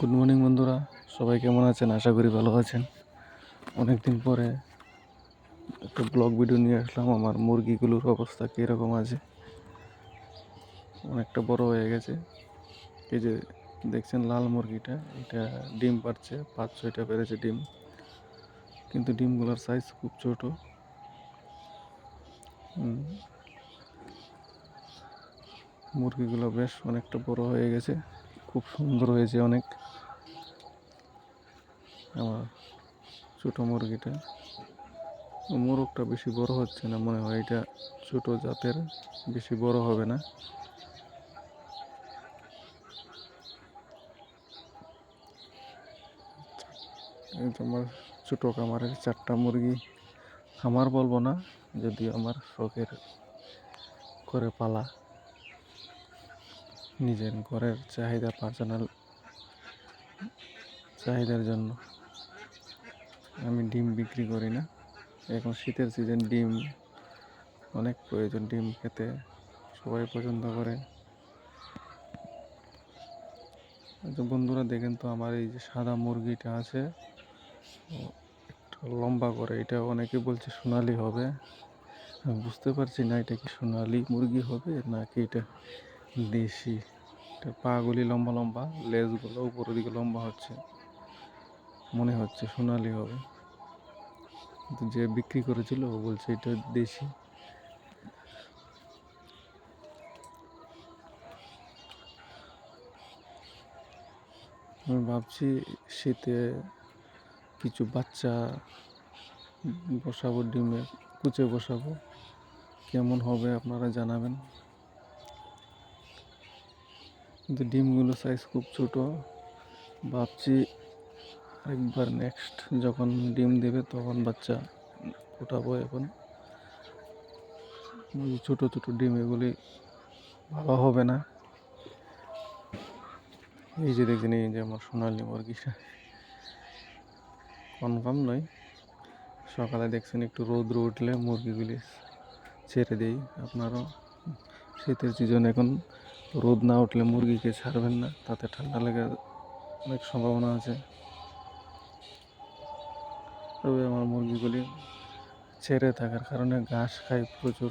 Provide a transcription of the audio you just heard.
Good morning বন্ধুরা। সবাই কেমন আছেন? আশা করি ভালো আছেন। অনেক দিন পরে একটা ব্লগ ভিডিও নিয়ে আসলাম। আমার মুরগিগুলোর অবস্থা কীরকম আছে? অনেকটা বড় হয়ে গেছে। এই যে দেখছেন লাল মুরগিটা, এটা ডিম পাচ্ছে পাঁচ ছয়টা পেরেছে ডিম। কিন্তু ডিমগুলোর সাইজ খুব ছোট। মুরগিগুলো বেশ অনেকটা বড় হয়ে গেছে। খুব সুন্দর হয়েছে অনেক। আমার ছোট মুরগিটা। মোরগটা বেশি বড় হচ্ছে না মনে হয়, এটা ছোট জাতের বেশি বড় হবে না। আমার ছোট খামারের চারটা মুরগি। খামার বলব না, যদিও আমার শখের করে পালা। নিজের ঘরের চাহিদা পার্সোনাল চাহিদার জন্য। আমি ডিম বিক্রি করি না। এখন শীতের সিজন ডিম অনেক প্রয়োজন, ডিম খেতে সবাই পছন্দ করে। আচ্ছা বন্ধুরা, দেখেন তো আমার এই যে সাদা মুরগিটা আছে একটু লম্বা করে, এটা অনেকে বলছে সোনালি হবে। বুঝতে পারছি না এটা কি সোনালি মুরগি হবে নাকি এটা দেশি। পাগুলি লম্বা লম্বা, লেজগুলো উপরের দিকে লম্বা হচ্ছে। মনে হচ্ছে সোনালি হবে। যে বিক্রি করেছিল, ও বলছে এটা দেশি। আমি ভাবছি শীতে কিছু বাচ্চা বসাবো, ডিমে কুচে বসাবো। কেমন হবে আপনারা জানাবেন। কিন্তু ডিমগুলো সাইজ খুব ছোট। ভাবছি একবার নেক্সট যখন ডিম দেবে তখন বাচ্চা ফোটাবো এখন। ছোটো ছোটো ডিম, এগুলি ভালো হবে না। এই যে দেখছেন এই যে আমার সোনালি মুরগিটা। কনফার্ম নয়। সকালে দেখছেন একটু রৌদ্র উঠলে মুরগিগুলি ছেড়ে দেই। আপনারও শীতের সিজন এখন রোদ না উঠলে মুরগিকে ছাড়বেন না, তাতে ঠান্ডা লেগে অনেক সম্ভাবনা আছে। তবে আমার মুরগিগুলি ছেড়ে থাকার কারণে ঘাস খায় প্রচুর।